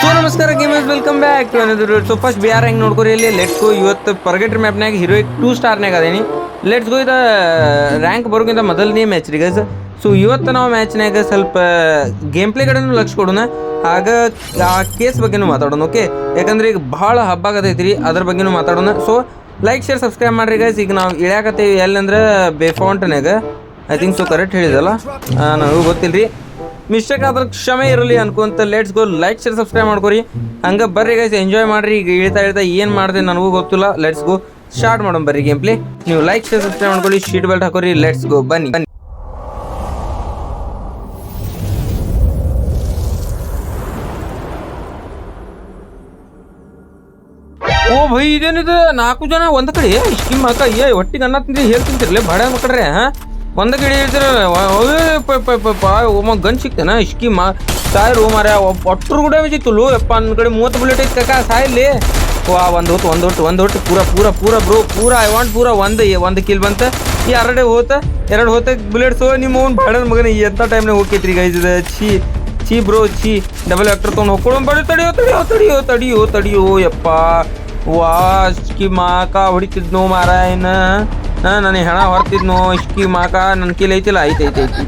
So ನಮಸ್ಕಾರ gamers welcome back to so first B R ಹೆಂಗ್ ನೋಡ್ಕೊರಿ ಇಲ್ಲಿ. ಲೆಟ್ಸ್ ಗೋ ಇವತ್ತು ಪರ್ಗೆಟ್ರಿ ಮ್ಯಾಪ್ನಾಗ ಹೀರೋಯಿಕ್ ಟೂ ಸ್ಟಾರ್ನಾಗ ಅದೇನಿ. ಲೆಟ್ಸ್ ಗೋ ಇದ ರ್ಯಾಂಕ್ ಬರೋಕ್ಕಿಂತ ಮೊದಲನೇ ಮ್ಯಾಚ್ ರೀ ಗೈಸ್ ಸೊ ಇವತ್ತು ನಾವು ಮ್ಯಾಚ್ನಾಗ ಸ್ವಲ್ಪ ಗೇಮ್ ಪ್ಲೇ ಕಡೆನೂ ಲಕ್ಷ ಕೊಡೋಣ. ಆಗ, ಆ ಕೇಸ್ ಬಗ್ಗೆನೂ ಮಾತಾಡೋಣ ಓಕೆ ಯಾಕಂದ್ರೆ ಈಗ ಭಾಳ ಹಬ್ಬ ಆಗತೈತಿ ರೀ ಅದ್ರ ಬಗ್ಗೆನೂ ಮಾತಾಡೋಣ. ಸೊ ಲೈಕ್ ಶೇರ್ ಸಬ್ಸ್ಕ್ರೈಬ್ ಮಾಡಿರಿ ಗೈಸ್ ಈಗ ನಾವು ಇಳ್ಯಾಕತ್ತೀವಿ ಎಲ್ಲಂದ್ರೆ ಬೇಫೌಂಟ್ನಾಗ ಐ ಥಿಂಕ್ ಸೊ ಕರೆಕ್ಟ್ ಹೇಳಿದಲ್ಲ? ನನಗೂ ಗೊತ್ತಿಲ್ಲ ರೀ ಮಿಸ್ಟೇಕ್ ಆದ್ರೆ ಕ್ಷಮೆ ಇರಲಿ ಅನ್ಕೊಂತ let's go like share subscribe ಮಾಡ್ಕೊರಿ. ಹಂಗ ಬರ್ರಿ ಗೈಸ್ ಎಂಜಾಯ್ ಮಾಡ್ರಿ. ಈಗ ಇಳಿತಾ ಇಳ್ತಾ ಏನು ಮಾಡಿದೆ ನನಗೂ ಗೊತ್ತಿಲ್ಲ. ಲೆಟ್ಸ್ ಗೋ ಸ್ಟಾರ್ಟ್ ಮಾಡೋಣ ಬರ್ರಿ ಗೇಮ್ ಪ್ಲೇ ನೀವು ಲೈಕ್ ಶೇರ್ ಸಬ್ಸ್ಕ್ರೈಬ್ ಮಾಡ್ಕೊಳ್ಳಿ ಶೀಟ್ ಬೆಲ್ಟ್ ಹಾಕೋರಿ. ಲೆಟ್ಸ್ ಗೋ ಬನ್ನಿ. ಬನ್ನಿ. ಓ ಭೈ, ಇದೇನಿದು? ನಾಲ್ಕು ಜನ ಒಂದ್ ಕಡೆ? ನಿಮ್ಮ ಅಕ್ಕ. ಏ, ಒಟ್ಟಿಗೆ ಅನ್ನ ತಿಂದ್ರಿ ಹೇಳ್ತಿಂತಿರ್ಲಿ ಬಡ ಮಕ್ಕಳ್ರೆ, ಹಾ? ಒಂದ ಕಡೆ ಹೇಳ್ತಿರಲ್ಲ ಒಮ್ಮ ಗನ್ ಸಿಕ್ತೇನ ಸ್ಕಿಮ್ ಸಾಯ್ರು ಮಾರ ಒಟ್ಟರು ಕೂಡ ಸಿಕ್ತಲು ಯಪ್ಪ ನನ್ನ ಕಡೆ ಮೂವತ್ತು ಬುಲೆಟ್ ಐತಿ ಕಕ್ಕ ಸಾಯ್ಲಿ ವಾ ಒಂದು ಹೊತ್ತು ಒಂದು ಹೊಟ್ಟು ಒಂದು ಹೊಟ್ಟು ಪೂರ ಪೂರ ಪೂರ ಬ್ರೋ ಪೂರ ಐ ವಾಂಟ್ ಪೂರ ಒಂದು ಒಂದು ಕಿಲ್ ಬಂತ ಈ ಎರಡೇ ಹೋತ ಎರಡು ಹೋತ ಬುಲೆಟ್ಸ್ ನಿಮ್ಮ ಅವ್ನು ಬಾಡನ ಮಗನ ಎಂಥ ಟೈಮ್ನಾಗ ಹೋಗ್ತೈತ್ರಿ ಗೈಸ್ ಇದು ಛೀ ಛೀ ಬ್ರೋ ಛೀ ಡಬಲ್ ಆಕ್ಟರ್ ತೊಗೊಂಡು ಹೋಗ್ಕೊಳ್ಳೋ ಬಡಿ ತಡಿಯೋ ತಡಿಯೋ ತಡಿಯೋ ತಡಿಯೋ ತಡಿಯೋ ಯಪ್ಪ ವಾ ಇಸ್ಕಿ ಮಾಕ ಹೊಡಿತಿದ್ನು ಮಾರಾಯನ ಹಾ ನನಗೆ ಹೆಣ ಹೊರ್ತಿದ್ನು ಇಸ್ಕಿ ಮಾಕ ನನ್ನ ಕೀಲ್ ಐತಿಲ್ಲ ಐತೆ ಐತೆ. ಐತಿ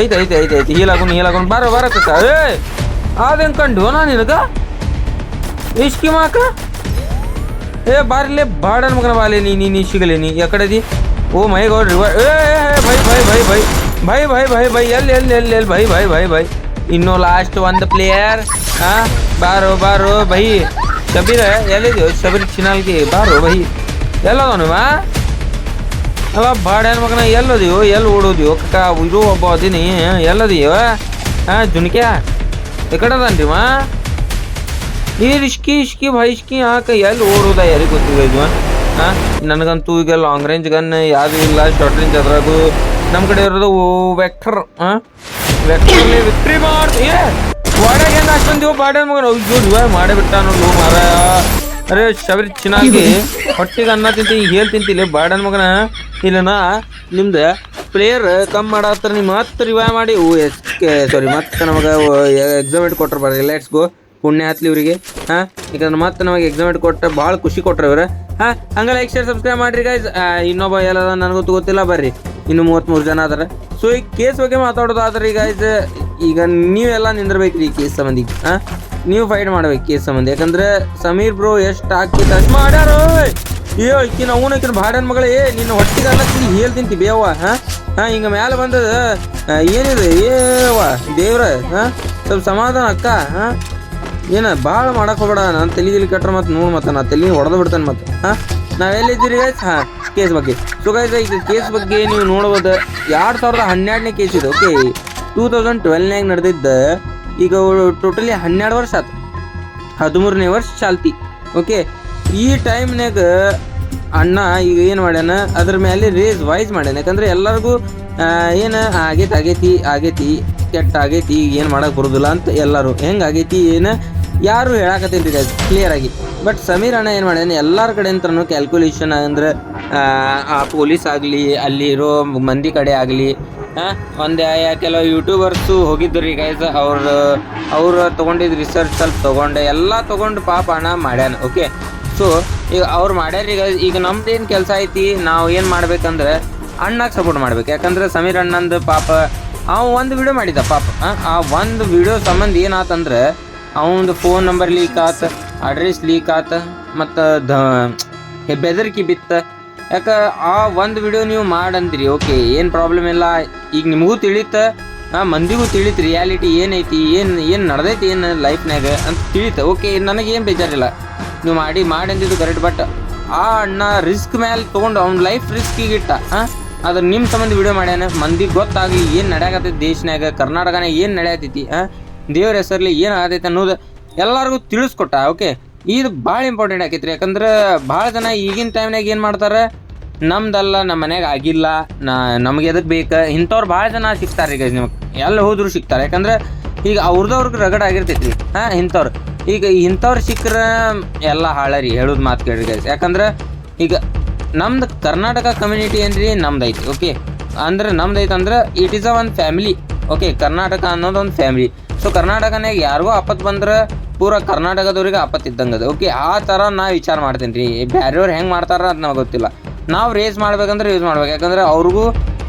ಐತೆ ಐತೆ ಐತೆ. ಐತಿ ಹೀಲಾಗುನ್ ಹೀಲಾಗುನ್ ಬಾರ ಬಾರ ಕಕ್ಕ. ಏ ಅದೇನ್ ಕಂಡು ನಾ ನಿನಗ? ಇಸ್ಕಿ ಮಾಕ? ಏ ಬಾರಿಲೆ ಬಾಡನ್ ಮಗನ ಬಾಲೆ ನೀ ನೀ ನೀ ಸಿಗಲೆ ನೀ. ಯಾಕಡೆದಿ ಓ ಮೈ ಗೌಡ್ ರಿವ ಏ ಏ, ಏ, ಭೈ ಭೈ ಭೈ ಭೈ ಭೈ ಭೈ ಭೈ ಭೈ ಎಲ್ಲಿ ಎಲ್ಲಿ ಎಲ್ಲಿ ಎಲ್ಲಿ ಭೈ ಭೈ ಭೈ ಭೈ ಇನ್ನು ಲಾಸ್ಟ್ ಒಂದು ಪ್ಲೇಯರ್ ಹಾ ಬಾರೋ ಬಾರೋ ಭೈ ಶಬೀರ್ ಎಲ್ಲಿದ್ಯೋ? ಶಬೀರ್ ಚಿನಾಲ್ಗೆ. ಬಾರೋ ಭೈ ಎಲ್ಲದನು ಮಾ ಅಲ್ಲ ಬಾಡ್ಯಾನ ಮಗನ, ಎಲ್ಲದಿಯೋ, ಎಲ್ಲಿ ಓಡೋದಿಯೋ, ಕಕ್ಕ ಇದು ಒಬ್ಬ ಅದೀನಿ, ಎಲ್ಲದಿಯೋ ಹಾ ಜುನ್ಕ್ಯಾ ಎಕಡದನ್ರಿ ಮಾ ಈ ಇಷ್ಕಿ ಇಷ್ಕಿ, ಭಾಯಿ ಇಷ್ಕಿ ಆಕ ಎಲ್ಲಿ ಓಡೋದ ಯಾರಿಗೆ ಗೊತ್ತಿಲ್ಲ ಇದು ಹಾಂ ನನಗಂತೂ ಈಗ ಲಾಂಗ್ ರೇಂಜ್ ಗನ್ ಯಾವುದು ಇಲ್ಲ ಶಾರ್ಟ್ ರೇಂಜ್ ಅದ್ರಾಗೂ ನಮ್ಮ ಕಡೆ ಇರೋದು ವೆಕ್ಟರ್ ಹಾಂ ವೆಕ್ಟರ್ಲಿ ವಿಕ್ಟ್ರಿ ಮಾಡ್ ಏ, ವಾಡ್ಯಾಗ ಹೆಂಗೆ ಅಷ್ಟೊಂದು ಬಾಡ್ಯಾನ ಮಗನ? ಅಯ್ಯೋ ಮಾಡೇ ಬಿಟ್ಟ ನೋಡು ಮಾರ ಅರೆ ಶಬರಿ ಚಿನ್ನಾಗಿ ಹೊಟ್ಟಿಗೆ ಅನ್ನ ತಿಂತಿ ಈಗ ಹೇಳಿ ತಿಂತಿಲ್ಲ ಬಾಡನ್ ಮಗನ. ಇಲ್ಲನ ನಿಮ್ದ ಪ್ಲೇಯರ್ ಕಮ್ ಮಾಡತ್ತಾರ ನೀವು ಮತ್ತೆ ರಿವೈವ್ ಮಾಡಿ. ಸಾರಿ ಮತ್ತೆ ನಮಗೆ ಎಕ್ಸಾಮ್ ಕೊಟ್ರ ಬರ್ರಿ ಲೆಟ್ಸ್ ಗೋ ಪುಣ್ಯ ಹತ್ಲಿ ಇವರಿಗೆ. ಹಾಂ ಯಾಕಂದ್ರೆ ಮತ್ತೆ ನಮಗೆ ಎಕ್ಸಾಮ್ ಕೊಟ್ಟ ಭಾಳ ಖುಷಿ ಕೊಟ್ರ ಇವ್ರ. ಹಾ, ಹಂಗ ಲೈಕ್ ಶೇರ್ ಸಬ್ಸ್ಕ್ರೈಬ್ ಮಾಡ್ರಿ ಗೈಸ್ ಇನ್ನೊಬ್ಬ ಎಲ್ಲ ನನಗೂ ಗೊತ್ತಿಲ್ಲ ಬರ್ರಿ. ಇನ್ನು ಮೂವತ್ತ್ಮೂರು ಜನ ಅದಾರ ಸೊ ಈ ಕೇಸ್ ಬಗ್ಗೆ ಮಾತಾಡೋದಾದ್ರೆ ಈಗ ಈಗ ನೀವೆಲ್ಲ ನಿಂದಿರ್ಬೇಕ್ರಿ ಈ ಕೇಸ್ ಸಂಬಂಧಿ ಹಾಂ? ನೀವು ಫೈಟ್ ಮಾಡ್ಬೇಕು ಕೇಸ್ ಸಂಬಂಧ. ಯಾಕಂದ್ರೆ ಸಮೀರ್ ಬ್ರೋ ಎಷ್ಟು ಹಾಕಿ ಅಷ್ಟು ಮಾಡ್ಯಾರೋ ಅಯ್ಯೋ ಇಕ್ಕಿ ನಾವು ಇಕ್ಕಿನ ಬಾಡನ್ ಮಗಳೇ, ನಿನ್ನ ಹೊಟ್ಟಿಗೆ ಅಲ್ಲ ತಿಂದು ಹೇಳ್ ತಿಂತಿ ಬೇವ ಹಾ? ಹಾ, ಹಿಂಗ ಮ್ಯಾಲೆ ಬಂದದ ಏನಿದೆ ಏವ ದೇವ್ರ, ಹಾ? ಸ್ವಲ್ಪ ಸಮಾಧಾನ ಅಕ್ಕ, ಹಾ? ಏನ ಭಾಳ ಮಾಡಕ್ ಹೋಗಬೇಡ, ನಾನು ಇಲ್ಲಿ ಕಟ್ರ ಮತ್ತೆ ನೋಡು ಮತ್ತೆ, ನಾ ತಲೆ ಹೊಡೆದು ಬಿಡ್ತೇನೆ ಮತ್ತೆ ಹಾ? ನಾವೆಲ್ಲಿದ್ದೀರಿ ಗೈಸ್ ಹಾ ಕೇಸ್ ಬಗ್ಗೆ. ಸೊ ಗೈಸ್ ಈಗ ಕೇಸ್ ಬಗ್ಗೆ ನೀವು ನೋಡ್ಬೋದು, ಎರಡು ಸಾವಿರದ ಹನ್ನೆರಡನೇ ಕೇಸ್ ಇದೆ ಓಕೆ ಟೂ ತೌಸಂಡ್ ಟ್ವೆಲ್ವ್ನಾಗ ನಡೆದಿದ್ದ ಈಗ ಟೋಟಲಿ ಹನ್ನೆರಡು ವರ್ಷ ಆತು. ಹದಿಮೂರನೇ ವರ್ಷ ಚಾಲ್ತಿ. ಓಕೆ ಈ ಟೈಮ್ನಾಗ ಅಣ್ಣ ಈಗ ಏನು ಮಾಡ್ಯಾನ? ಅದ್ರ ಮೇಲೆ ರೇಸ್ ವೈಸ್ ಮಾಡ್ಯಾನ. ಯಾಕಂದ್ರೆ ಎಲ್ಲರಿಗೂ ಏನು, ಆಗೈತಿ ಆಗೈತಿ ಆಗೈತಿ, ಕೆಟ್ಟ ಆಗೈತಿ, ಈಗ ಏನು ಮಾಡೋಕೆ ಬರೋದಿಲ್ಲ ಅಂತ ಎಲ್ಲರೂ. ಹೆಂಗೆ ಆಗೈತಿ, ಏನು, ಯಾರು ಹೇಳಕತ್ತಿಲ್ರಿ ಗೈಸ್ ಕ್ಲಿಯರ್ ಆಗಿ. ಬಟ್ ಸಮೀರ್ ಅಣ್ಣ ಏನು ಮಾಡ್ಯಾನ? ಎಲ್ಲರ ಕಡೆ ಕ್ಯಾಲ್ಕುಲೇಷನ್ ಅಂದ್ರೆ, ಆ ಪೊಲೀಸ್ ಆಗಲಿ ಅಲ್ಲಿರೋ ಮಂದಿ ಕಡೆ ಆಗಲಿ ಒಂದು ಕೆಲವು ಯೂಟ್ಯೂಬರ್ಸು ಹೋಗಿದ್ರು ಗೈಸ್ ಅವ್ರು ಅವರು ತೊಗೊಂಡಿದ್ದು ರಿಸರ್ಚ್ ಸ್ವಲ್ಪ ತೊಗೊಂಡೆ ಎಲ್ಲ ತೊಗೊಂಡು ಪಾಪ ಅಣ್ಣ ಮಾಡ್ಯಾನ ಓಕೆ ಸೊ ಈಗ ಅವ್ರು ಮಾಡ್ಯಾರ ಈಗ ಈಗ ನಮ್ದು ಏನು ಕೆಲಸ ಐತಿ ನಾವು ಏನು ಮಾಡ್ಬೇಕಂದ್ರೆ ಅಣ್ಣಗೆ ಸಪೋರ್ಟ್ ಮಾಡ್ಬೇಕು. ಯಾಕಂದ್ರೆ ಸಮೀರ್ ಅಣ್ಣಂದು ಪಾಪ ಅವ ಒಂದು ವಿಡಿಯೋ ಮಾಡಿದ ಪಾಪ ಆ, ಒಂದು ವಿಡಿಯೋ ಸಂಬಂಧ ಏನಾತಂದ್ರೆ ಅವನದು ಫೋನ್ ನಂಬರ್ ಲೀಕ್ ಆತ ಅಡ್ರೆಸ್ ಲೀಕ್ ಆತ ಮತ್ತು ಬೆದರಿಕೆ ಬಿತ್ತ ಯಾಕ ಆ ಒಂದು ವಿಡಿಯೋ ನೀವು ಮಾಡಂದ್ರಿ ಓಕೆ ಏನು ಪ್ರಾಬ್ಲಮ್ ಇಲ್ಲ. ಈಗ ನಿಮಗೂ ತಿಳಿತ, ಆ, ಮಂದಿಗೂ ತಿಳಿತು ರಿಯಾಲಿಟಿ ಏನೈತಿ, ಏನು ಏನು ನಡೆದೈತಿ, ಏನು ಲೈಫ್ನಾಗ ಅಂತ ತಿಳಿತ. ಓಕೆ ನನಗೇನು ಬೇಜಾರಿಲ್ಲ. ನೀವು ಮಾಡಿ, ಮಾಡಂದಿದ್ದು ಕರೆಕ್ಟ್ ಬಟ್ ಆ ಅಣ್ಣ ರಿಸ್ಕ್ ಮೇಲೆ ತೊಗೊಂಡು ಅವ್ನ ಲೈಫ್ ರಿಸ್ಕಿಗೆ ಇಟ್ಟ ಹಾಂ ಅದ್ರ ನಿಮ್ಮ ಸಂಬಂಧ ವಿಡಿಯೋ ಮಾಡ್ಯಾನ. ಮಂದಿಗೆ ಗೊತ್ತಾಗಲಿ ಏನು ನಡೆಯಕತ್ತೈತಿ ದೇಶನಾಗ ಕರ್ನಾಟಕನಾಗ ಏನು ನಡೆಯತೈತಿ ಹಾಂ ದೇವ್ರ ಹೆಸರಲ್ಲಿ ಏನು ಆಗತೈತಿ ಅನ್ನೋದು ಎಲ್ಲರಿಗೂ ತಿಳಿಸ್ಕೊಟ್ಟ ಓಕೆ ಇದು ಭಾಳ ಇಂಪಾರ್ಟೆಂಟ್ ಆಕೈತ್ರಿ. ಯಾಕಂದ್ರೆ ಭಾಳ ಜನ ಈಗಿನ ಟೈಮ್ನಾಗ ಏನು ಮಾಡ್ತಾರೆ? ನಮ್ದಲ್ಲ ನಮ್ಮ ಮನೆಗೆ ಆಗಿಲ್ಲ, ನಾ, ನಮ್ಗೆ ಎದಕ್ಕೆ ಬೇಕು? ಇಂಥವ್ರು ಭಾಳ ಜನ ಸಿಗ್ತಾರೆ ಈಗ ನಿಮಗೆ. ಎಲ್ಲಿ ಹೋದ್ರು ಸಿಗ್ತಾರೆ. ಯಾಕಂದ್ರೆ ಈಗ ಅವ್ರದವ್ರಿಗೆ ರಗಡ್ ಆಗಿರ್ತೈತಿ ಹಾಂ, ಇಂಥವ್ರು. ಈಗ ಇಂಥವ್ರು ಸಿಕ್ಕರೆ ಎಲ್ಲ ಹಾಳರಿ, ಹೇಳೋದು ಮಾತು ಕೇಳ್ರಿ ಗೈಸ್ ಯಾಕಂದ್ರೆ ಈಗ ನಮ್ದು ಕರ್ನಾಟಕ ಕಮ್ಯುನಿಟಿ ಏನ್ರಿ? ನಮ್ದು ಐತಿ ಓಕೆ ಅಂದ್ರೆ ನಮ್ದು ಐತೆ ಅಂದ್ರೆ ಇಟ್ ಈಸ್ ಅ ಒಂದು ಫ್ಯಾಮಿಲಿ ಓಕೆ ಕರ್ನಾಟಕ ಅನ್ನೋದು ಒಂದು ಫ್ಯಾಮಿಲಿ ಸೊ ಕರ್ನಾಟಕನಾಗ ಯಾರಿಗೋ ಆಪತ್ತು ಬಂದ್ರೆ ಪೂರ ಕರ್ನಾಟಕದವ್ರಿಗೆ ಆಪತ್ತಿದ್ದಂಗೆ ಅದು. ಓಕೆ ಆ ಥರ ನಾ ವಿಚಾರ ಮಾಡ್ತೀನಿ ರೀ. ಬೇರೆಯವ್ರು ಹೆಂಗೆ ಮಾಡ್ತಾರ ಅದು ನಮಗೆ ಗೊತ್ತಿಲ್ಲ. ನಾವು ರೇಸ್ ಮಾಡ್ಬೇಕಂದ್ರೆ ಯೂಸ್ ಮಾಡ್ಬೇಕು. ಯಾಕಂದ್ರೆ ಅವ್ರಿಗೂ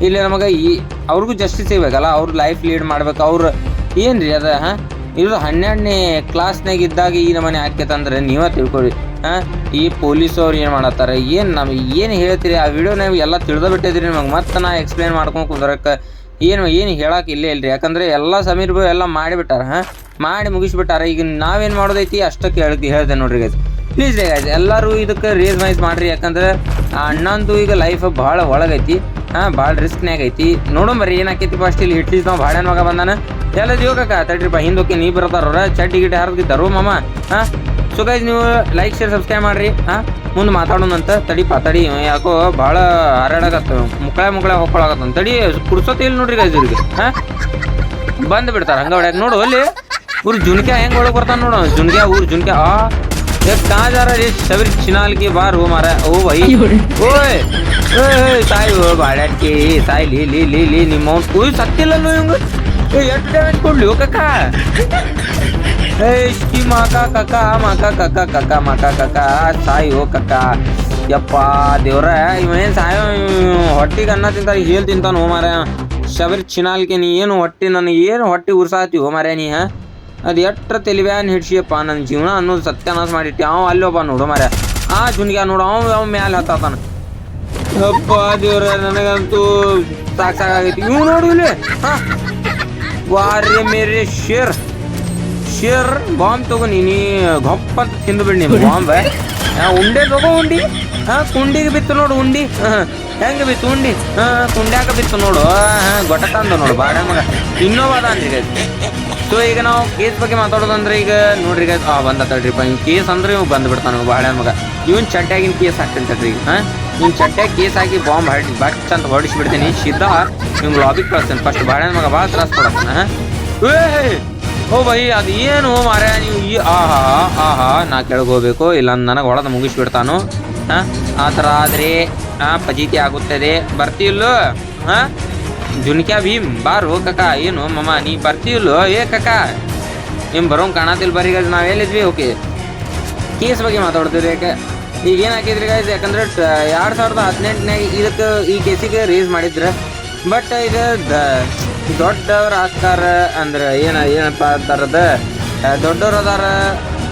ಇಲ್ಲಿ ನಮಗೆ ಈ, ಅವ್ರಿಗೂ ಜಸ್ಟಿಸ್ ಸಿಗ್ಬೇಕಲ್ಲ. ಅವ್ರ ಲೈಫ್ ಲೀಡ್ ಮಾಡ್ಬೇಕು. ಅವ್ರು ಏನು ರೀ ಅದು, ಹಾಂ? ಇದು ಹನ್ನೆರಡನೇ ಕ್ಲಾಸ್ನಾಗ ಇದ್ದಾಗ ಈ ನಮ್ಮನೆ ಹಾಕ್ಯತಂದ್ರೆ ನೀವೇ ತಿಳ್ಕೊಳಿ. ಹಾಂ? ಈ ಪೊಲೀಸವ್ರು ಏನು ಮಾಡತ್ತಾರ? ಏನು ನಮ್ಗೆ ಏನು ಹೇಳ್ತೀರಿ? ಆ ವಿಡಿಯೋ ನಾವು ಎಲ್ಲ ತಿಳಿದ ಬಿಟ್ಟಿದ್ರಿ ನಮಗೆ. ಮತ್ತೆ ನಾ ಎಕ್ಸ್ಪ್ಲೇನ್ ಮಾಡ್ಕೊಂಡು ಕುಂದ್ರಕ್ಕೆ ಏನು ಏನು ಹೇಳಕ್ಕೆ ಇಲ್ಲೇ ಇಲ್ರಿ. ಯಾಕಂದ್ರೆ ಎಲ್ಲ ಸಮೀರ್ ಎಲ್ಲ ಮಾಡಿಬಿಟ್ಟಾರ, ಹಾಂ? ಮಾಡಿ ಮುಗಿಸ್ಬಿಟ್ಟಾರ. ಈಗ ನಾವೇನು ಮಾಡೋದೈತಿ, ಅಷ್ಟಕ್ಕೆ ಹೇಳ್ತಿ, ಹೇಳ್ದೆ ನೋಡ್ರಿ ಗೈಸ್ ಪ್ಲೀಸ್ ರೀ ಗೈಸ್ ಎಲ್ಲರೂ ಇದಕ್ಕೆ ರೇಸ್ ಮೈಸ್ ಮಾಡ್ರಿ. ಯಾಕಂದ್ರೆ ಅಣ್ಣಂದು ಈಗ ಲೈಫ್ ಭಾಳ ಒಳಗೈತಿ, ಹಾಂ? ಭಾಳ ರಿಸ್ಕ್ನ್ಯಾಗ ಐತಿ. ನೋಡೋಣ ಬರ್ರಿ, ಏನಾಕೈತಿ ಫಸ್ಟ್ ಇಲ್ಲಿ ಇಟ್ಲೀಸ್ ನಾವು ಭಾಡ್ಯಾನ ಮಗ ಬಂದಾನ. ಎಲ್ಲ ಜೀವಕ ತಡ್ರಿ ಬಾ, ಹಿಂದಕ್ಕೆ ನೀ ಬರ್ತಾರ ಚಡ್ಡಿ ಗಿಡ್ಡಿ ಹರಿದಿದ್ದಾರು ಮಾಮ, ಹಾಂ? ಸೊ ಗೈಸ್ ನೀವು ಲೈಕ್ ಶೇರ್ ಸಬ್ಸ್ಕ್ರೈಬ್ ಮಾಡ್ರಿ, ಹಾಂ? ಮುಂದೆ ಮಾತಾಡೋಣಂತ ತಡಿಪ್ಪ ತಡಿ ಇವ ಯಾಕೋ ಭಾಳ ಹರಡಾಗತ್ತ ಮುಕ್ಕಳ ಮುಕ್ಕಳ ಹೊಕ್ಕೊಳಕತ್ತ ತಡಿ ಕುಡ್ಸೋತಿ ಇಲ್ಲಿ ನೋಡ್ರಿ ಗೈಸ್ ಇವ್ರಿಗೆ ಹಾಂ ಬಂದು ಬಿಡ್ತಾರ ಹಂಗ ಹೊಡ್ಯಾಕ ನೋಡು ಅಲ್ಲಿ ಊರು ಜುನ್ಕ್ಯಾ ಹೆಂಗ್ ಒಳಗೆ ಬರ್ತಾನ ನೋಡು ಜುನ್ಕ್ಯಾ ಊರು ಜುನ್ಕ್ಯಾ ಆ एक कहाँ जा रहा है रे शबरी चिनाल के बाहर वो मारा ओ भाई ओए ओए ಸಾಯಿ ಓ ಬಾಡಕ್ಕೆ ಸಾಯಿ ಲೀ ಲೀ ಲೀ ಲೀ ನಿಮ್ಮ ಅವ್ನು ಉಯ್ ಸತ್ತಿಲ್ಲಲ್ಲೋ ಇವಂಗ ಏ ಎಷ್ಟು ಡ್ಯಾಮೇಜ್ ಕೊಡ್ಲಿ ಓ ಕಕ್ಕ ಏ ಇಷ್ಟಿ ಮಾಕ ಕಕ್ಕ ಮಾಕ ಕಕ್ಕ ಕಕ್ಕ ಮಾಕ ಕಕ್ಕ ಸಾಯಿ ಕಕ್ಕ ಯಪ್ಪ ದೇವ್ರ, ಇವೇನು ಸಾಯೋ ಹೊಟ್ಟಿಗೆ ಅನ್ನ ತಿಂತ ಹೇಳಿ ತಿಂತಾನ ಹೋ ಮಾರ ಶಬರಿ ಚಿನಾಲ್ಕೆ, ನೀ ಏನು ಹೊಟ್ಟಿ ನನಗೆ ಏನು ಹೊಟ್ಟಿ ಉರ್ಸಾತಿ ಹೋ ಮಾರ ನೀ ಅದು ಎಟ್ರ ತೆಲಿವ್ಯಾನ್ ಹಿಡ್ಸಿಯಪ್ಪ ನನ್ನ ಜೀವನ ಅನ್ನೋದು ಸತ್ಯನಾಶ ಮಾಡಿಟ್ಟಿ. ಅವ ಅಲ್ಲಿ ಒಬ್ಬ ನೋಡು ಮಾರ್ಯ ಆ ಜುನ್ಗ್ಯಾ ನೋಡು, ಅವ ಅವ ಮ್ಯಾಲೆ ಹತ್ತಾತಾನ. ಅಪ್ಪ ದೇವ್ರ, ನನಗಂತೂ ಸಾಕ್ ಸಾಕಾಗೈತಿ. ಇವ್ ನೋಡು ಇಲ್ಲಿ, ಹಾ? ವಾರ್ಯ ಮೇರೆ ಶೇರ್. ಶೇರ್, ಬಾಂಬ್ ತಗೋ ನೀನಿ, ಗೊಪ್ಪ ಅಂತ ತಿಂದುಬಿಡಿ ನೀನು ಬಾಂಬ್. ಉಂಡೆ ತಗೋ ಉಂಡಿ. ಹಾ ಕುಂಡಿಗೆ ಬಿತ್ತು ನೋಡು ಉಂಡಿ. ಹೆಂಗ ಬಿತ್ತು ಉಂಡಿ? ಹಾ ಕುಂಡ್ಯಾಕ ಬಿತ್ತು ನೋಡು? ಗೊಟ್ಟ ತಂದ ನೋಡು ಬಾಡ ಮಗ. ಇನ್ನೋ ಅದ ಅಂದ್ರಿ ಸೊ ಈಗ ನಾವು ಕೇಸ್ ಬಗ್ಗೆ ಮಾತಾಡೋದಂದ್ರೆ ಈಗ ನೋಡ್ರಿ ಈಗ ಆ, ಬಂದ ತಡ್ರಿ ಹಿಂಗೆ ಕೇಸ್ ಅಂದ್ರೆ ಇವ್ ಬಂದ್ ಬಿಡ್ತಾನ ಬಾಳೆ ಮಗ. ಇವನ್ ಚಡ್ಡ್ಯಾಗಿನ ಕೇಸ್ ಹಾಕ್ತೀನಿ ತಡ್ರಿ ಈಗ ಹಾ ಇವ್ನು ಚಡ್ಡ್ಯಾಗ ಕೇಸ್ ಹಾಕಿ ಬಾಂಬ್ ಹಾಡಿ ಬಟ್ ಅಂತ ಹೊಡಿಸ್ಬಿಡ್ತೀನಿ ಸಿದ್ಧ. ನಿಮ್ಗೆ ಲಾಬಿಗೆ ಕಳ್ಸ್ತೇನೆ ಫಸ್ಟ್ ಬಾಳೆ ಮಗ, ಭಾಳ ತ್ರಾಸ ಕೊಡತ್ತಾನ ಹಾ ಏ ಓ ಬೈ, ಅದು ಏನು ಮಾರ ನೀವು ಈ ಆಹಾ ಆಹಾ, ನಾ ಕೆಳಗೆ ಹೋಗ್ಬೇಕು ಇಲ್ಲ ನನಗೆ ಹೊಡೆದು ಮುಗಿಸ್ಬಿಡ್ತಾನು ಹಾಂ, ಆ ಥರ ಆದರೆ ಹಾಂ ಫಜೀತಿ ಆಗುತ್ತದೆ. ಬರ್ತೀವಿಲ್ಲ ಹಾಂ? ಜುನ್ಕ್ಯಾ ಭೀಮ್, ಬಾರು ಕಕ್ಕ ಏನು ಮಮ್ಮ ನೀ ಬರ್ತೀಯಲ್ಲೋ? ಏ ಕಕ್ಕ ನಿಮ್ಮ ಬರೋಂಗೆ ಕಾಣತಿಲ್ ಬರೀ ಗೈಸ್ ನಾವು ಹೇಳಿದ್ವಿ ಓಕೆ. ಕೇಸ್ ಬಗ್ಗೆ ಮಾತಾಡ್ತೀವಿ ಯಾಕೆ? ಈಗ ಏನ್ ಹಾಕಿದ್ರಿ ಗೈಸ್ ಯಾಕಂದ್ರೆ ಎರಡು ಸಾವಿರದ ಹದಿನೆಂಟನೇ ಇದಕ್ಕೆ ಈ ಕೇಸಿಗೆ ರೇಸ್ ಮಾಡಿದ್ರೆ. ಬಟ್ ಇದು ದೊಡ್ಡವ್ರ ಆಗ್ತಾರ ಅಂದ್ರೆ ಏನ ಏನಪ್ಪ ಅಂತಾರದ ದೊಡ್ಡವ್ರ ಅದಾರ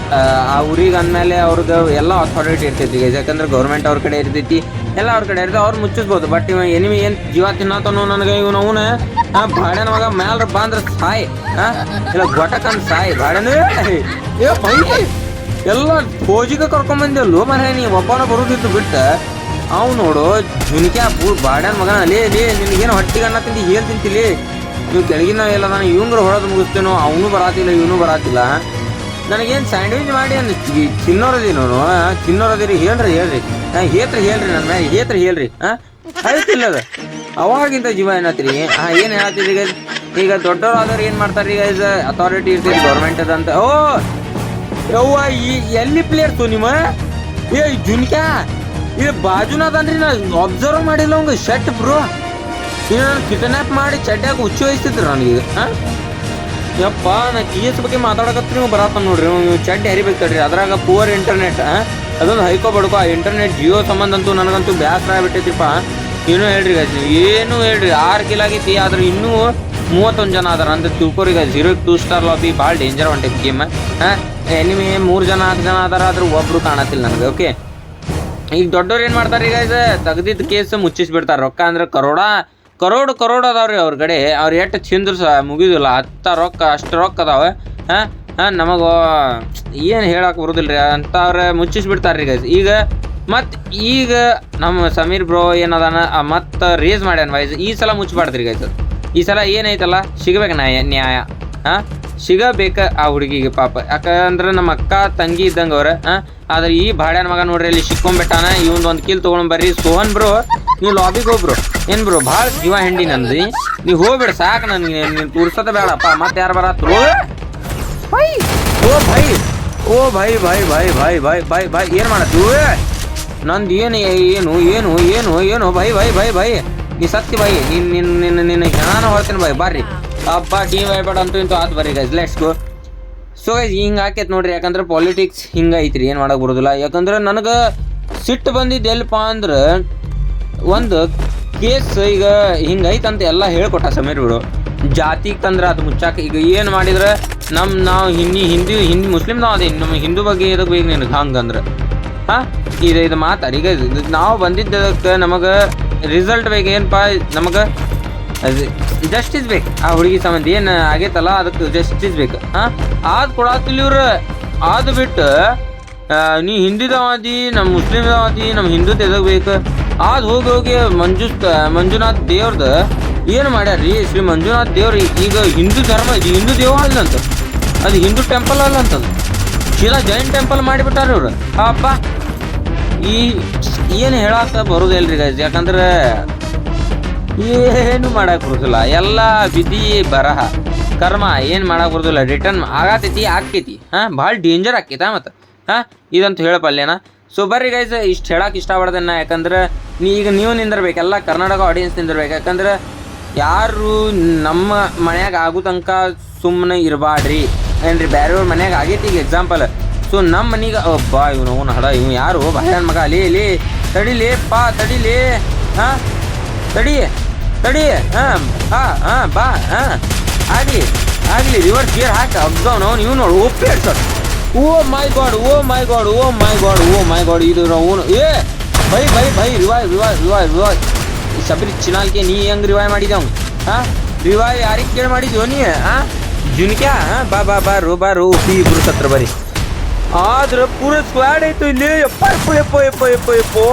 ಆ, ಊರಿಗೆ ಅಂದಮೇಲೆ ಅವ್ರದ್ದು ಎಲ್ಲ ಅಥಾರಿಟಿ ಇರ್ತೈತಿ ಯಾಕಂದ್ರೆ ಗೌರ್ಮೆಂಟ್ ಅವ್ರ ಕಡೆ ಇರ್ತೈತಿ ಎಲ್ಲ ಅವ್ರ ಕಡೆ ಇರ್ತೈತಿ ಅವ್ರು ಮುಚ್ಚಿಸ್ಬೋದು. ಬಟ್ ಇವ ಎನಿಮಿ ಏನ್ ಜೀವ ತಿನ್ನತನೋ ನನಗೆ ಇವನು ಅವನ ಬಾಡ್ಯಾನ ಮಗ ಮ್ಯಾಲ ಬಂದ್ರ ಸಾಯ್ ಇಲ್ಲ ಗೊಟಕನ್ ಸಾಯ್ ಬಾಡ್ಯಾನ ಎಲ್ಲ ಫೋಜಿಗೆ ಕರ್ಕೊಂಬಂದಿಲ್ಲೋ ಮನೆ ನೀ ಒಬ್ಬನ ಬರುದಿತ್ತು ಬಿಟ್ಟ. ಅವ್ ನೋಡು ಜುನಿಕ್ಯಾ ಬಾಡ್ಯಾನ ಮಗನ ಲೇ ಲೇ ನಿನಗೇನು ಹೊಟ್ಟಿಗೆ ಅನ್ನ ತಿಂದು ಹೇಲ್ ತಿಂತಿಲಿ. ನೀವು ಕೆಳಗಿನ ಇಲ್ಲ ನಾನು ಇವಂಗ್ರ ಹೊಡೆದು ಮುಗಿಸ್ತೇನೋ, ಅವನು ಬರಾತಿಲ್ಲ, ಇವನು ಬರಾತಿಲ್ಲ. ನನಗೇನು ಸ್ಯಾಂಡ್ವಿಚ್ ಮಾಡಿ ಅಂದ ತಿನ್ನೋರದಿ ನಾನು ತಿನ್ನೋರದಿರಿ ಹೇಳ್ರಿ ಹೇಳ್ರಿ. ಹಾ ಹೇತ್ರಿ ಹೇಳ್ರಿ ನನ್ನ ಮ್ಯಾಗ ಹೇತ್ರಿ ಹೇಳ್ರಿ ಹಾ ಆಯ್ತಿಲ್ಲ ಅದು ಅವಾಗಿಂತ ಜೀವ ಏನತ್ರಿ? ಹಾಂ ಏನು ಹೇಳ್ತೀರಿ ಈಗ? ಈಗ ದೊಡ್ಡವ್ರು ಆದವ್ರು ಏನು ಮಾಡ್ತಾರೆ ಈಗ ಇದು ಅಥಾರಿಟಿ ಇರ್ತೀರಿ ಗೌರ್ಮೆಂಟ್ ಅದಂತ. ಓ! ಯವ್ವ, ಈ ಎಲ್ಲಿ ಪ್ಲೇಯರ್ಸು ನಿಮ್ಮ ಏ ಜುನ್ಕ್ಯಾ ಇದು ಬಾಜುನ ಅದನ್ರಿ ನಾ ಅಬ್ಸರ್ವ್ ಮಾಡಿಲ್ಲ ಅವಂಗ ಶರ್ಟ್ ಬ್ರೋ ನಾನು ಕಿಡ್ನಾಪ್ ಮಾಡಿ ಚಡ್ಡಾಗ ಹುಚ್ಚು ವಹಿಸ್ತಿದ್ರು ನನಗೆ ಯಪ್ಪ, ನಾ ಎಸ್ ಬಗ್ಗೆ ಮಾತಾಡಕತ್ರಿ ನೀವು ಬರತ್ತ ನೋಡ್ರಿ. ನೀವು ಚಡ್ಡಿ ಹರಿಬೇಕು ತಡ್ರಿ ಅದ್ರಾಗ ಪೂವರ್ ಇಂಟರ್ನೆಟ್ ಅದೊಂದು ಹೈಕೋ ಬಡ್ಕೋ. ಆ ಇಂಟರ್ನೆಟ್ ಜಿಯೋ ಸಂಬಂಧ ಅಂತೂ ನನಗಂತೂ ಬ್ಯಾಸರ ಆಗ್ಬಿಟ್ಟೈತಿಪ್ಪ. ಏನೂ ಹೇಳ್ರಿ ಗಾಜ್ ನೀವು ಏನು ಹೇಳ್ರಿ. ಆರು ಕಿಲ್ ಆಗೈತಿ, ಆದ್ರೆ ಇನ್ನೂ ಮೂವತ್ತೊಂದು ಜನ ಅದಾರ. ಅಂತ ತಿಳ್ಕೊರಿ ಗಾಜ್ ಜೀರೋ ಟೂ ಸ್ಟಾರ್ ಲಾಬಿ ಭಾಳ ಡೇಂಜರ್ ಹೊಂಟೈತಿ ಗೇಮ್ ಹಾಂ? ಎನಿಮಿ ಮೂರು ಜನ ನಾಲ್ಕು ಜನ ಅದಾರ, ಆದ್ರೆ ಒಬ್ರು ಕಾಣತಿಲ್ಲ ನನಗೆ ಓಕೆ ಈಗ ದೊಡ್ಡವ್ರು ಏನು ಮಾಡ್ತಾರೆ ಈಗ ತೆಗ್ದಿದ್ದ ಕೇಸ್ ಮುಚ್ಚಿಸ್ಬಿಡ್ತಾರೆ. ರೊಕ್ಕ ಅಂದ್ರೆ ಕರೋಡ. ಕರೋಡ್ ಕರೋಡ್ ಅದಾವ್ರಿ ಅವ್ರ ಕಡೆ ಅವ್ರು ಎಷ್ಟು ಚಿಂದ್ರು ಸಹ ಮುಗಿದಿಲ್ಲ. ಹತ್ತ ರೊಕ್ಕ, ಅಷ್ಟು ರೊಕ್ಕ ಅದಾವೆ. ಹಾಂ ನಮಗೆ ಏನು ಹೇಳಕ್ಕೆ ಬರೋದಿಲ್ಲ ರೀ ಅಂಥವ್ರೆ ಮುಚ್ಚಿಸ್ಬಿಡ್ತಾರೆ ರೀ ಗೈಸ್ ಈಗ ಮತ್ತು ಈಗ ನಮ್ಮ ಸಮೀರ್ ಬ್ರೋ ಏನದಾನ ಮತ್ತೆ ರೇಸ್ ಮಾಡ್ಯಾನ ವೈಸ್ ಈ ಸಲ ಮುಚ್ಚಬಾರ್ದ್ರಿ ಗೈಸ್ ಈ ಸಲ ಏನೈತಲ್ಲ? ಸಿಗಬೇಕು ನ್ಯಾಯ ನ್ಯಾಯ. ಹಾಂ, ಸಿಗಬೇಕ ಆ ಹುಡುಗಿಗೆ ಪಾಪ. ಯಾಕಂದ್ರೆ ನಮ್ಮ ಅಕ್ಕ, ತಂಗಿ ಇದ್ದಂಗೆ ಅವ್ರ. ಹಾಂ, ಆದ್ರೆ ಈ ಬಾಡ್ಯಾನ ಮಗ ನೋಡ್ರಿ ಇಲ್ಲಿ ಸಿಕ್ಕೊಂಬಿಟ್ಟಾನ. ಇವನ್ ಒಂದು ಕಿಲ್ ತೊಗೊಂಡ್ ಬರ್ರಿ. ಸೋಹನ್ ಬ್ರೋ ನೀವು ಲಾಬಿಗೆ ಹೋಗ್ಬ್ರು ಏನ್ ಬ್ರೋ ಭಾಳ ಜೀವ ಹೆಂಡಿ ನಂದಿ. ನೀವು ಹೋಗ್ಬಿಡ ಸಾಕು ನನಗೆ. ನೀನು ತೋರ್ಸೋದ ಬೇಡಪ್ಪ. ಮತ್ತೆ ಯಾರು ಬರತ್ರು? ಭೈ. ಓ ಭೈ. ಓ ಭೈ ಭೈ ಭೈ ಭೈ ಭೈ ಭೈ ಭೈ. ಏನು ಮಾಡತ್ತಿ? ನಂದು ಏನು ಏನು ಏನು ಏನು ಏನು? ಭೈ ಭೈ ಭೈ ಭೈ. ನೀ ಸತ್ಯ ಭೈ. ನಿನ್ ನಿನ್ನ ನಿನ್ನ ನಿನ್ನ ಜ್ಞಾನ ಹೊಳ್ತೀನಿ ಭೈ. ಬರ್ರಿ. ಅಪ್ಪ ಡಿ ವೈ ಬೇಡ ಅಂತೂ ಇಂತೂ ಆತು ಬರ್ರಿ ಗೈಸ್ ಲೆಟ್ಸ್ ಗೋ ಸೊ ಹಿಂಗೆ ಆಕೈತೆ ನೋಡ್ರಿ. ಯಾಕಂದ್ರೆ ಪಾಲಿಟಿಕ್ಸ್ ಹಿಂಗೆ ಐತ್ರಿ. ಏನು ಮಾಡೋಕೆ ಬರೋದಿಲ್ಲ. ಯಾಕಂದ್ರೆ ನನಗೆ ಸಿಟ್ಟು ಬಂದಿದ್ದು ಎಲ್ಲಪ್ಪ ಅಂದ್ರೆ ಒಂದು ಕೇಸ್ ಈಗ ಹಿಂಗೆ ಐತಂತ ಎಲ್ಲ ಹೇಳ್ಕೊಟ್ಟ ಸಮೀರ್ ಬಿಡು. ಜಾತಿಗೆ ತಂದ್ರೆ ಅದು ಮುಚ್ಚಾಕ ಈಗ ಏನು ಮಾಡಿದ್ರೆ ನಮ್ಮ ನಾವು ಹಿಂದಿ ಹಿಂದಿ ಹಿಂದಿ ಮುಸ್ಲಿಮ್ದವ ಅದೇ, ನಮ್ಮ ಹಿಂದೂ ಬಗ್ಗೆ ಇದಕ್ಕೆ ಬೇಕು ನಿನಗೆ ಹಂಗಂದ್ರೆ? ಹಾಂ? ಇದು ಇದು ಮಾತಾಡಿ ಈಗ ನಾವು ಬಂದಿದ್ದಕ್ಕೆ ನಮಗೆ ರಿಸಲ್ಟ್ ಬೇಕು ಏನಪ್ಪ ನಮಗೆ ಜಸ್ಟಿಸ್ ಬೇಕು. ಆ ಹುಡುಗಿ ಸಂಬಂಧ ಏನು ಆಗೈತಲ್ಲ ಅದಕ್ಕೆ ಜಸ್ಟಿಸ್ ಬೇಕು. ಹಾಂ? ಆದ ಕೊಡಾತಿಲ್ಲ ಇವ್ರು. ಆದ ಬಿಟ್ಟು ನೀ ಹಿಂದಿದವಾದಿ ನಮ್ಮ ಮುಸ್ಲಿಮ್ದವಾದಿ ನಮ್ಮ ಹಿಂದೂದು ಎದಕ್ಕೆ ಬೇಕು? ಆದ್ ಹೋಗಿ ಹೋಗಿ ಮಂಜು ಮಂಜುನಾಥ್ ದೇವ್ರದ ಏನು ಮಾಡ್ಯಾರ್ರಿ ಶ್ರೀ ಮಂಜುನಾಥ್ ದೇವ್ರು ಈಗ ಹಿಂದೂ ಧರ್ಮ, ಇದು ಹಿಂದೂ ದೇವ ಅಲ್ಲಂತ ಅದು ಹಿಂದೂ ಟೆಂಪಲ್ ಅಲ್ಲ ಅಂತದು ಶಿಲಾ ಜೈನ್ ಟೆಂಪಲ್ ಮಾಡಿಬಿಟ್ಟಾರ ಇವ್ರು. ಅಪ್ಪ ಈ ಏನು ಹೇಳಾಕ ಬರೋದಿಲ್ರಿ ಗೈಸ್ ಯಾಕಂದ್ರೆ ಏನು ಮಾಡಕ್ ಬರೋದಿಲ್ಲ. ಎಲ್ಲ ವಿಧಿ ಬರಹ. ಕರ್ಮ ಏನು ಮಾಡಕ್ ಬರೋದಿಲ್ಲ. ರಿಟರ್ನ್ ಆಗತೈತಿ, ಆಗ್ತೈತಿ. ಹಾಂ, ಭಾಳ ಡೇಂಜರ್ ಆಕ್ಕೈತ ಮತ್ತು. ಹಾಂ, ಇದಂತ ಹೇಳಪಲ್ಲೇನ ಸೊ ಬರ್ರಿ ಗೈಸ್ ಇಷ್ಟು ಹೇಳಕ್ಕೆ ಇಷ್ಟಪಡ್ದೇನ ಯಾಕಂದ್ರೆ ನೀ ಈಗ ನೀವು ನಿಂದಿರ್ಬೇಕು, ಎಲ್ಲ ಕರ್ನಾಟಕ ಆಡಿಯನ್ಸ್ ನಿಂದಿರ್ಬೇಕು, ಯಾಕಂದ್ರೆ ಯಾರು ನಮ್ಮ ಮನ್ಯಾಗ ಆಗೋ ತನಕ ಸುಮ್ಮನೆ ಇರಬಾಡ್ರಿ ಏನ್ರಿ ಬೇರೆಯವ್ರ ಮನ್ಯಾಗ ಆಗೈತಿ ಈಗ ಎಕ್ಸಾಂಪಲ್ ಸೊ ನಮ್ಮ ಮನೆಗೆ ಬಾ ಇವನು ಅವನು ಹಡ ಇವ್ ಯಾರು? ಬಾಯನ್ ಮಗ ಅಲ್ಲಿ ಇಲ್ಲಿ ತಡಿಲಿ ಪಾ ತಡಿಲಿ ಹಾಂ, ತಡಿ ತಡಿ, ಹಾಂ, ಹಾ, ಹಾಂ, ಬಾ, ಹಾಂ, ಆಗಲಿ ಆಗಲಿ ರಿವರ್ಸ್ ಗೇರ್ ಹಾಕಿ ಅಬ್ಸವ್ ಅವ್ನು ನೀವು ನೋಡು, ಒಪ್ಪಿ sir oh my god oh my god oh my god oh my god ಇದು ನಾವು ಏ bye bye bye revive revive revive revive Shabari ಚಿನಾಲ್ಕೆ ನೀ ಹೆಂಗ್ ರಿವಾಯ್ ಮಾಡಿದ್ದೆ ಅವ್ನು ಹಾಂ ರಿವಾಯ್ ಯಾರಿಗೆ ಕೇಳಿ ಮಾಡಿದ್ಯೋ ನೀ ಹಾಂ ಜುನ್ಕ್ಯಾ ಹಾಂ ಬಾ ಬಾ ಬಾ ರೋ ಬಾ ರೋ ಒಪ್ಪಿ ಇಬ್ರು ಸತ್ರ ಬರೀ ಆದ್ರೆ ಪೂರ ಸ್ಕ್ವಾಡ್ ಐತು ಇಲ್ಲಿ ಯಪ್ಪ ಯಪ್ಪ ಯಪ್ಪ ಯಪ್ಪ ಯಪ್ಪ ಯಪ್ಪ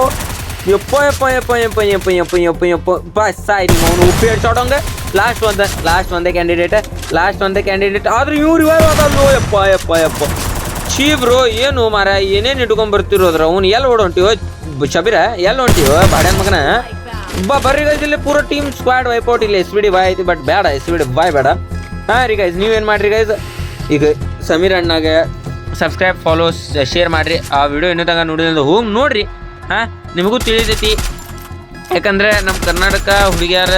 ಯಪ್ಪ ಯಪ್ಪ ಯಪ್ಪ ಯಪ್ಪ ಯಪ್ಪ ಯಪ್ಪ ಯಪ್ಪ ಯಪ್ಪ ಬಸ್ ಸಾಯಿ ನಿಮ್ಮ ಅವನು ಉಪ್ಪಿ ಹೇಳ್ಸೋಡಂಗೆ ಲಾಸ್ಟ್ ಒಂದ ಲಾಸ್ಟ್ ಒಂದೇ ಕ್ಯಾಂಡಿಡೇಟ್ ಲಾಸ್ಟ್ ಒಂದೇ ಕ್ಯಾಂಡಿಡೇಟ್ ಆದ್ರೆ ಇವ್ರು ಇವಾಗ ಅದಲ್ವೋ ಯಪ್ಪ ಯಪ್ಪ ಯಪ್ಪ ಛೀ ಬ್ರೋ ಏನು ಮಾರ ಏನೇನು ಇಟ್ಕೊಂಡ್ ಬರ್ತಿರೋದ್ರ ಅವ್ನು ಎಲ್ಲಿ ಹೊಂಟಿವೋ ಶಬೀರ ಎಲ್ಲಿ ಹೊಂಟಿವೋ ಬಾಡ ಮಗನ? ಬಾ, ಬರ್ರಿ ಗೈಸ್ ಇಲ್ಲಿ ಪೂರ ಟೀಮ್ ಸ್ಕ್ವಾಡ್ ವೈಪೌಟ್ ಇಲ್ಲ ಎಸ್ ಬಿ ಬಾಯ್ ಐತಿ ಬಟ್ ಬೇಡ ಎಸ್ ಬಿ ಬಾಯ್ ಬೇಡ. ಹಾಂ ರೀ ಗೈಸ್ ನೀವೇನು ಮಾಡ್ರಿ ಗೈಸ್ ಈಗ ಸಮೀರ್ ಅಣ್ಣಾಗ ಸಬ್ಸ್ಕ್ರೈಬ್ ಫಾಲೋ ಶೇರ್ ಮಾಡಿರಿ. ಆ ವಿಡಿಯೋ ಇನ್ನೂ ತನಕ ನೋಡಿದ್ರೆ ಹೋಗಿ ನೋಡ್ರಿ. ಹಾಂ, ನಿಮಗೂ ತಿಳಿತೈತಿ. ಯಾಕಂದ್ರೆ ನಮ್ಮ ಕರ್ನಾಟಕ ಹುಡುಗಿಯರ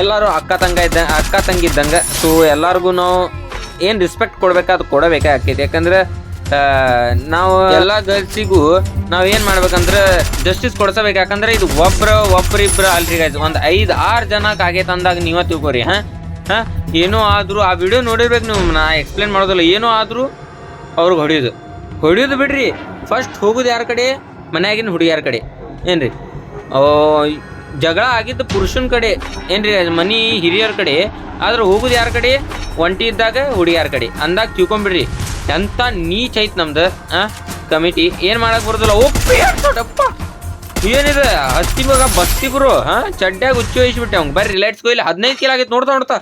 ಎಲ್ಲರೂ ಅಕ್ಕ ತಂಗ ಇದ್ದ, ಅಕ್ಕ ತಂಗಿ ಇದ್ದಂಗೆ ಸೊ ಎಲ್ಲರಿಗೂ ನಾವು ಏನು ರಿಸ್ಪೆಕ್ಟ್ ಕೊಡ್ಬೇಕು ಅದು ಕೊಡಬೇಕೇ ಆಕೈತಿ ಯಾಕಂದ್ರೆ ನಾವು ಎಲ್ಲ ಗರ್ಲ್ಸಿಗೂ ನಾವು ಏನು ಮಾಡ್ಬೇಕಂದ್ರೆ ಜಸ್ಟಿಸ್ ಕೊಡ್ಸಬೇಕು. ಯಾಕಂದ್ರೆ ಇದು ಒಬ್ರ ಒಬ್ರಿಬ್ರು ಅಲ್ರಿ ಗೈಸ್ ಒಂದು ಐದು ಆರು ಜನಕ್ಕೆ ಆಗೈತೆ ಅಂದಾಗ ನೀವೇ ತಿಳ್ಕೊರಿ, ಹಾಂ? ಹಾಂ? ಏನೋ ಆದರೂ ಆ ವಿಡಿಯೋ ನೋಡಿರ್ಬೇಕು ನೀವು. ನಾ ಎಕ್ಸ್ಪ್ಲೇನ್ ಮಾಡೋದಿಲ್ಲ. ಏನೋ ಆದರೂ ಅವ್ರಿಗೆ ಹೊಡಿಯೋದು. ಹೊಡಿಯೋದು ಬಿಡ್ರಿ. ಫಸ್ಟ್ ಹೋಗೋದು ಯಾರ ಕಡೆ? ಮನ್ಯಾಗಿನ ಹುಡುಗಿಯಾರ ಕಡೆ. ಏನ್ರಿ? ಓ ಜಗಳ ಆಗಿದ್ದು ಪುರುಷನ ಕಡೆ, ಏನ್ರಿ, ಮನಿ ಹಿರಿಯರ ಕಡೆ, ಆದ್ರೆ ಹೋಗುದು ಯಾರ ಕಡೆ? ಒಂಟಿ ಇದ್ದಾಗ ಹುಡುಗಿಯಾರ ಕಡೆ. ಅಂದಾಗ ತಿಳ್ಕೊಂಬಿಡ್ರಿ ಎಂಥ ನೀಚ್ ಐತ್ ನಮ್ದು, ಆ, ಕಮಿಟಿ. ಏನು ಮಾಡಕ್ ಬರೋದಿಲ್ಲ. ಒಪ್ಪಿ ಅಂತಪ್ಪ ಏನಿದೆ, ಹತ್ತಿ ಮಗ ಬಸ್ತಿ ಬ್ರೋ ಹಾ ಚಡ್ಡ್ಯಾಗ ಹುಚ್ಚು ವಹಿಸ್ಬಿಟ್ಟೆ ಅವ್ನು. ಬರ್ರಿ ಲೈಟ್ಸ್ ಕೊಯ್ಲಿ. ಹದಿನೈದು ಕಿಲೋ ಆಗಿತ್ತು ನೋಡ್ತಾ ನೋಡ್ತಾ.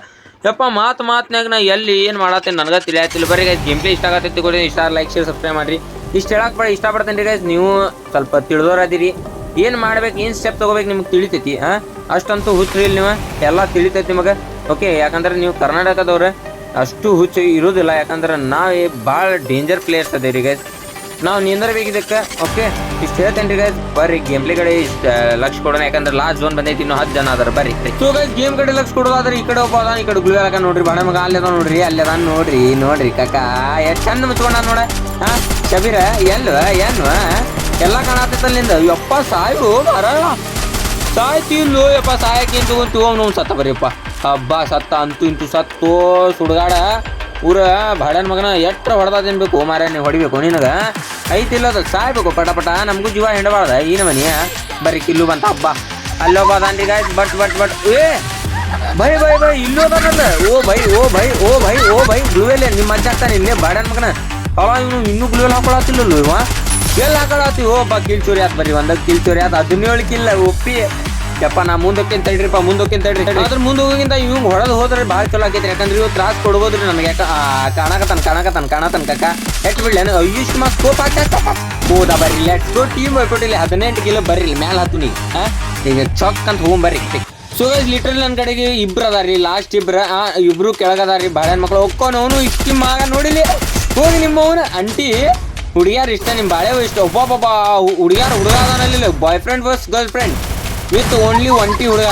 ಯಪ್ಪ, ಮಾತು ಮಾತ್ನಾಗ ನಾ ಎಲ್ಲಿ ಏನು ಮಾಡತ್ತೇನೆ ನನಗೆ ತಿಳಿಯತ್ತಿಲ್ಲ ಬರ್ರಿ ಗೈಸ್ ಗೇಮ್ ಪ್ಲೇ ಇಷ್ಟ ಆಗತ್ತೈತಿ ಕೊಡಿ ಇಷ್ಟ ಲೈಕ್ ಶೇರ್ ಸಬ್ಸ್ಕ್ರೈಬ್ ಮಾಡಿರಿ. ಇಷ್ಟು ಹೇಳಕ್ಕೆ ಬೇಡ ಇಷ್ಟಪಡ್ತೇನೆ ರೀ ಗೈಸ್ ನೀವು ಸ್ವಲ್ಪ ತಿಳಿದೋರದಿರಿ ಏನು ಮಾಡ್ಬೇಕು, ಏನು ಸ್ಟೆಪ್ ತೊಗೋಬೇಕು ನಿಮ್ಗೆ ತಿಳಿತೈತಿ ಹಾಂ ಅಷ್ಟಂತೂ ಹುಚ್ಚು ಇಲ್ಲಿ ನೀವು. ಎಲ್ಲ ತಿಳಿತೈತಿ ನಿಮಗೆ. ಓಕೆ ಯಾಕಂದ್ರೆ ನೀವು ಕರ್ನಾಟಕದವ್ರು, ಅಷ್ಟು ಹುಚ್ಚು ಇರೋದಿಲ್ಲ. ಯಾಕಂದ್ರೆ ನಾವು ಭಾಳ ಡೇಂಜರ್ ಪ್ಲೇಯರ್ಸ್ ಅದೇ ರೀ ಗೈಸ್ ನಾವು ನಿಂದಿರ್ಬೇಕಿದ್ದಕ್ಕೆ ಓಕೆ ಇಷ್ಟು ಹೇಳ್ತೇನೆ ರೀ ಗೈಸ್ ಬರ್ರಿ ಗೇಮ್ ಪ್ಲೇ ಕಡೆ ಇಷ್ಟು ಲಕ್ಷ ಕೊಡೋಣ. ಯಾಕಂದ್ರೆ ಲಾಸ್ಟ್ ಝೋನ್ ಬಂದೈತಿ, ಇನ್ನೂ ಹತ್ತು ಜನ ಅದಾರ. ಬರ್ರಿ. ಸೊ ಗೈಸ್ ಗೇಮ್ ಕಡೆ ಲಕ್ಷ ಕೊಡೋದಾದ್ರೆ ಈ ಕಡೆ ಒಬ್ಬ ಈ ಕಡೆ ಗುಳಿಗಾಲಕ ನೋಡ್ರಿ, ಬಾಣ ಮಗ ಅಲ್ಲೇ ಅದ ನೋಡ್ರಿ ಅದ ನೋಡ್ರಿ ನೋಡ್ರಿ ಕಕ್ಕ ಎಷ್ಟು ಚಂದ ಮುಚ್ಕೊಂಡ ನೋಡ ಹಾಂ ಶಬೀರ, ಎಲ್ವ ಏನ್ವ ಎಲ್ಲ ಕಾಣತ್ತಲ್ಲಿಂದ ಯಪ್ಪ, ಸಾಯು ಬರ ಸಾಯ್ತಿಲ್ಲೋ ಯಪ್ಪ ಸಾಯಕ್ಕೆ ತಗೊಂಡು ಸತ್ತ ಬರೀಪ್ಪ ಹಬ್ಬ ಸತ್ತ ಅಂತೂ ಇಂತೂ ಸತ್ತು ಸುಡ್ಗಾಡ. ಊರ ಬಾಡನ್ ಮಗನ ಎಟ್ರ ಹೊಡೆದ ತಿನ್ಬೇಕು ಮಾರ ನೀವು ಹೊಡಿಬೇಕು ನಿನಗ? ಐತಿಲ್ಲ ಅದು ಸಾಯ್ಬೇಕು, ಪಟ ಪಟ. ನಮಗೂ ಜೀವ ಹಿಂಡಬಾರ್ದ. ಈ ಮನೆಯ ಬರೀ ಕಿಲ್ಲು ಬಂತ ಹಬ್ಬ. ಅಲ್ಲೊಬ್ಬ ಅದಾನ್ರಿ ಗಾಯ್ಸ್ ಬಟ್ ಬಟ್ ಬಟ್. ಏ, ಬೈ ಬೈ ಬೈ, ಇಲ್ಲೋ ಬಂದ ಓ, ಬೈ ಓ ಬೈ ಓ ಬೈ ಓ, ಬೈ. ಗ್ಲೂವೆಲ್ಲೇ ನಿಮ್ಮ ಅಜ್ಜ ಆಗ್ತಾನೆ ಇಲ್ಲೇ ಬಾಡನ್ ಮಗನ. ಅವ ಇವನು ಇನ್ನೂ ಗ್ಲೂವೆಲ್ ಹಾಕೊಳತ್ತಿಲ್ಲ ಇವ? ಎಲ್ಲಿ ಕಡೆ ಒಬ್ಬ ಬಾ ಕಿಲ್ ಚೋರಿ ಆತ್ ಬರ್ರಿ ಒಂದ ಕಿಲ್ ಚೋರಿ ಆತ್ ಹದಿನೇಳು ಕಿಲ್ಲ ಒಪ್ಪಿ ಯಪ್ಪ, ನಾ ಮುಂದಕ್ಕೆ ತಡ್ರಿಪ್ಪ ಮುಂದಕ್ಕೆ ತಡ್ರಿ ಅದ್ರ ಮುಂದೆ ಹೋಗಿಂತ ಇವ್ ಹೊಡೆದು ಹೋದ್ರೆ ಭಾಳ ಚಲೋ ಆಗೈತಿ ಯಾಕಂದ್ರೆ ಇವ್ ತ್ರಾಸ್ ಕೊಡ್ಬೋದ್ರಿ ನನಗೆ ಯಾಕ? ಕಾಣಕತ್ತಾನ ಕಾಣಕತ್ತಾನ, ಕಾಣತನ ಕಕ್ಕ ಎಟ್ ಬಿಡ್ಲಿ ನನಗೆ ಅಯ್ಯುಷ್ ಮಾ ಸ್ಕೋಪ್ ಹಾಕ್ಯಾಕಪ್ಪ ಹೋದ ಬರ್ರಿ ಲೆಟ್ಸ್ ಗೋ ಟೀಮ್ ಕೊಟ್ಟಿಲ್ಲ, ಹದಿನೆಂಟು ಕಿಲೋ ಬರ್ರಿ, ಮ್ಯಾಲ ಹತ್ತು ನೀ ಈಗ ಚೊಕ್ ಅಂತ ಹೋಗ್ ಬರ್ರಿ. ಸೊ ಲಿಟ್ರಲ್ ನನ್ನ ಕಡೆಗೆ ಇಬ್ರು ಅದಾರಿ ಲಾಸ್ಟ್ ಇಬ್ರ ಇಬ್ರು ಕೆಳಗದಾರಿ ಬಾಳೆಹಣ್ಣು ಮಕ್ಳು ಒಕ್ಕೋನವನು ಅವನು ಮಾಗ ನೋಡಿಲಿ. ಹೋಗಿ ನಿಮ್ಮವನು, ಅಂಟಿ. ಹುಡುಗಿಯಾರು ಇಷ್ಟ ನಿಮ್ಮ ಬಾಳೆ ಇಷ್ಟ. ಒಬ್ಬೊಬ್ಬ ಹುಡುಗಿಯಾರು ಹುಡುಗ ಅದಾನಲ್ಲಿ boyfriend versus girlfriend with only ಒಂಟಿ ಹುಡುಗ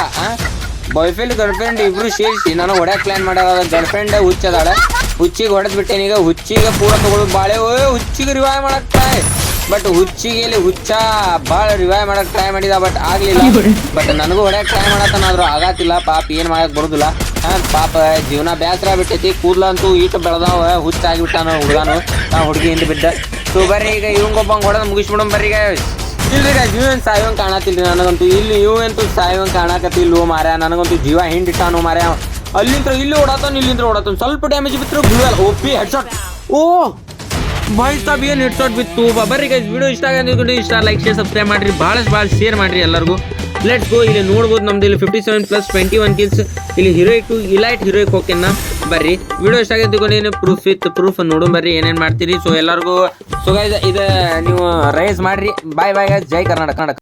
ಬಾಯ್ ಫ್ರೆಂಡ್ ಗರ್ಲ್ ಫ್ರೆಂಡ್ ಇಬ್ರು ಸೇರಿಸಿ ನಾನು ಹೊಡ್ಯಾಕ್ ಪ್ಲಾನ್ ಮಾಡ್ಯಾರ ಗರ್ಲ್ ಫ್ರೆಂಡ್ ಹುಚ್ಚದಾಳ. ಹುಚ್ಚಿಗೆ ಹೊಡೆದ್ ಬಿಟ್ಟೇನಿ ಈಗ ಹುಚ್ಚಿಗೆ ಪೂರ ತಗೊಳ್ಳೋದು ಬಾಳೆ ಓ ಹುಚ್ಚಿಗೆ ರಿವೈವ್ ಮಾಡಕ್ ಟ್ರೈ ಬಟ್ ಹುಚ್ಚಿಗೆ ಇಲ್ಲಿ ಹುಚ್ಚ ಭಾಳ ರಿವೈವ್ ಮಾಡಕ್ ಟ್ರೈ ಮಾಡಿದ ಬಟ್ ಆಗ್ಲಿಲ್ಲ. ಬಟ್ ನನಗೂ ಹೊಡ್ಯಾಕ್ ಟ್ರೈ ಮಾಡತ್ತಾನಾದ್ರು ಆಗಾತಿಲ್ಲ ಪಾಪ ಏನ್ ಮಾಡಕ್ ಬರುದಿಲ್ಲ. ಪಾಪ, ಜೀವನ ಬೇಸರ ಬಿಟ್ಟೈತಿ ಕೂದಲಂತೂ ಈಟ್ ಬೆಳೆದಾವ ಹುಚ್ಚ ಆಗಿಬಿಟ್ಟಾನ ಹುಡುಗಾನು. ನಾ ಹುಡುಗಿ ಹಿಂದೆ ಬಿದ್ದ. ಸೊ ಬರ್ರಿ ಈಗ ಇವಂಗೊಬ್ಬಂಗ್ ಹೊಡೆದ್ ಮುಗಿಸ್ಬಿಡಮ್ ಬರ್ರಿ ಈಗ. ಇಲ್ರಿ ಜೀವನ್ ಸಾಯುವಂಗ್ ಕಾಣತಿಲ್ರಿ ನನಗಂತೂ. ಇಲ್ಲಿ ಇವ್ ಅಂತೂ ಸಾಯುವಂಗ್ ಕಾಣಕತ್ತಿಲ್ವೋ ಮಾರ್ಯ ನನಗಂತೂ ಜೀವ ಹಿಂಡಿಟ್ಟಾನು ಮಾರ್ಯ ಅಲ್ಲಿಂದ ಇಲ್ಲಿ ಓಡಾತಾನ ಇಲ್ಲಿಂದ್ರ ಓಡಾತಾನ ಸ್ವಲ್ಪ ಡ್ಯಾಮೇಜ್ ಬಿತ್ತರು ಓಪಿ ಹೆಡ್ ಶಾಟ್ ಓ! ಬಾಯ್ ಸಾಬ್, ಏನು ಹೆಡ್ ಶಾಟ್ ಬಿತ್ತು ಬರ್ರಿ ಗೈಸ್ ವಿಡಿಯೋ ಇಷ್ಟ ಆಗಿದ್ರೆ ಇಷ್ಟ. ಲೈಕ್ ಶೇರ್ ಸಬ್ಸ್ಕ್ರೈಬ್ ಮಾಡ್ರಿ. ಭಾಳಷ್ಟು ಭಾಳ ಶೇರ್ ಮಾಡ್ರಿ ಎಲ್ಲರಿಗೂ. ಲೆಟ್ಸ್ ಗೋ ಇಲ್ಲಿ ನೋಡ್ಬೋದು ನಮ್ದು ಇಲ್ಲಿ fifty seven plus twenty one kills ಇಲ್ಲಿ ಹೀರೋಯಿಕ್ ಟು ಇಲೈಟ್ ಹೀರೋಯಿಕ್ ಹೋಗ್ಯನ ಬರ್ರಿ. ವಿಡಿಯೋ ಇಷ್ಟ ಆಗಿದ್ದು ಪ್ರೂಫ್ ವಿತ್ ಪ್ರೂಫ್ ನೋಡು ಬರ್ರಿ. ಏನೇನು ಮಾಡ್ತೀರಿ? ಸೊ ಎಲ್ಲರಿಗೂ ಸೊ ಇದು ನೀವು ರೈಸ್ ಮಾಡ್ರಿ. ಬಾಯ್ ಬಾಯ್ ಜೈ ಕರ್ನಾಟಕ.